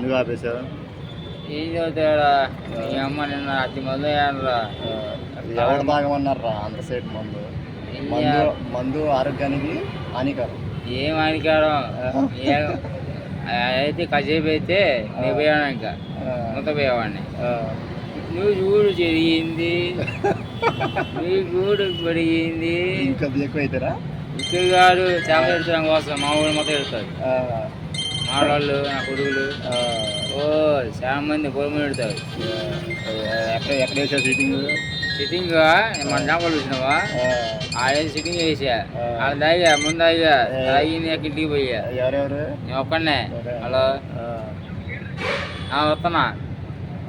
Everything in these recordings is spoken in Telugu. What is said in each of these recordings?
ఎందుకు ఆపేశావు ఏం చదువుతాడా మీ అమ్మ నిన్న అతి ఆ, ఎవరు తాగమన్నారా అంత సేపు మందు. మందు మందు ఆరోగ్యానికి హానికరం. ఏం హానికారం? అయితే కాసేపు అయితే నేను పోయాను ఇంకా? ఆ, మూత పోయేవాడిని నువ్వు చూడు జరిగింది. నువ్వు చూడు పడిగింది ఇంకా ఎక్కువ అవుతారా ఇక్కడ కాదు చేప ఎడతాం కోసం మా ఊరు మొత్తం ఎడతారు మా వాళ్ళు నా కొడుకులు ఓ చాలా మంది పొలం పెడతారు. ఎక్కడ ఎక్కడ వేసావు సీటింగ్ సిట్టింగ్ మన చేపలు చూసినావా? ఆ. సిట్టింగ్ చేసా అది తాగా ముందు తాగా తాగి ఇంటికి పోయా. ఎవరెవరు? నేను ఒక్కడనే. హలో? వస్తున్నా.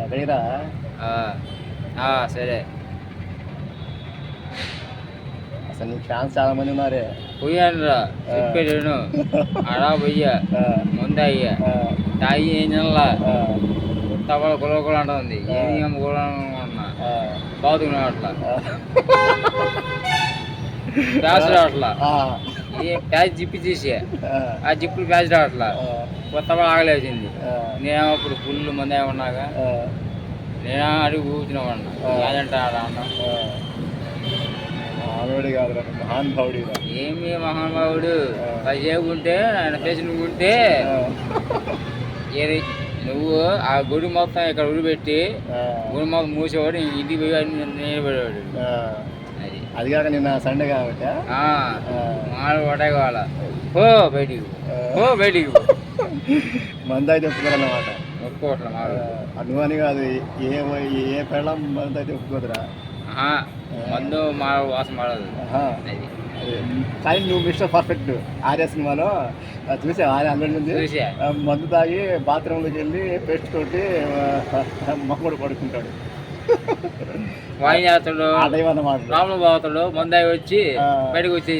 ఎక్కడిరా ఆ, ఆ, సరే. అసలు ఫ్యాన్స్ చాలా మంది ఉన్నారే. పోయాను రా చెప్పాను అడా పోయా ఆ, ముందు అయ్యా తాగి ఏం తినలా ఆ, తప్పలు కుల కుల అంటుంది ఏం ఏం కుల అన్నా ఆ, బాగుతున్నావు అట్లా. ప్యాచ్ రావట్లా ఏ ప్యాచ్ జిప్పి చేసి. ఆ, జిప్పులు ప్యాచ్ రావట్లా కొత్త ఆగలేసింది. ఆ, నేను అప్పుడు ఫుల్ మంది ఏమన్నాగా నేను అడిగి కూర్చున్నామన్నా ఏదంటే ఆడ అన్నా. ఆ. మానవుడి కాదురా మహానుభావుడిరా. ఏమి మహానుభావుడు? ఉంటే ఆయన ఫేస్ నువ్వు ఉంటే ఏది నువ్వు ఆ గుడి మొత్తం ఇక్కడ ఉడిపెట్టి గుడి మొత్తం మూసేవాడు ఇంటికి పోయి నిలబడేవాడు. అది. కాక నిన్న సండే కాబట్టి? మాడు ఒకటే కావాలా. పో బయటికి. పో. బయటికి. మందు అయితే ఒప్పుకోరన్నమాట. ఒప్పుకోవట్లే అనుమాని కాదు ఏ ఏ పెళ్ళం మందు అయితే ఒప్పుకోదురా. మందు మా వాసన పడదు. కానీ నువ్వు మిస్టర్ పర్ఫెక్ట్. ఆర్య సినిమాలో చూసావు? ఆర్య అందులో నుంచి మందు తాగి బాత్రూంలోకి వెళ్ళి పేస్ట్ కొట్టి మొక్కడు పడుకుంటాడు. వాయిన్ చేస్తాడు. లోపల పోతాడు. మందాయి వచ్చి. బయటకు వచ్చి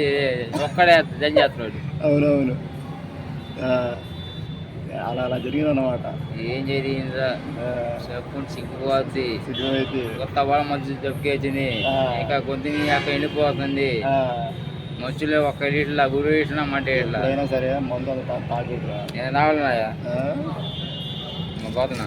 ఒక్కడే జన్ చేస్తున్నాడు అవునవును అలా అలా జరిగిందన్నమాట. ఏం జరిగిందా చెప్పు సిద్ధమైతే కొత్త వాళ్ళ మధ్య దొక్కేసింది. ఇంకా కొద్దిగా అక్కడ వెళ్ళిపోతుంది. మధ్యలో ఒక్క ఇట్లా గురు ఇట్లా మాట ఇట్లా ఎప్పుడైనా సరే మందు నేను రావాలన్నాయా? పోతున్నా.